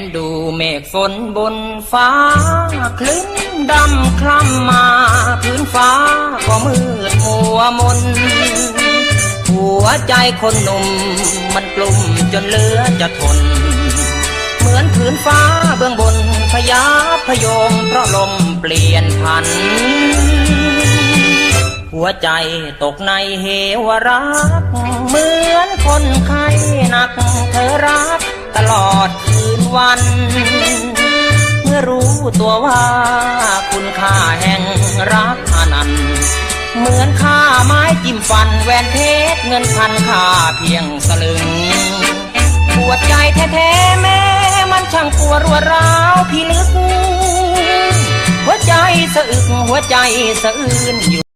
นดูเมฆฝนบนฟ้า คลึ้นดำคล้ำมา พื้นฟ้าก็มืดมัวมน หัวใจคนหนุ่ม มันกลุ่มจนเหลือจะทน เหมือนผืนฟ้าเบื้องบนพยาพยมเพราะลมเปลี่ยนพัน หัวใจตกในเหวรัก เหมือนคนไข้หนักเธอรักตลอด วัน เมื่อรู้ตัวว่าคุณค่าแห่งรักอนันต์เหมือนค่าไม้จิ้มฟันแหวนเพชรเงินพันค่าเพียงสลึงปวดใจแท้ๆแม้มันช่างปวดรัวร้าวพี่ลึก หัวใจสะอึกหัวใจสะอื้นอยู่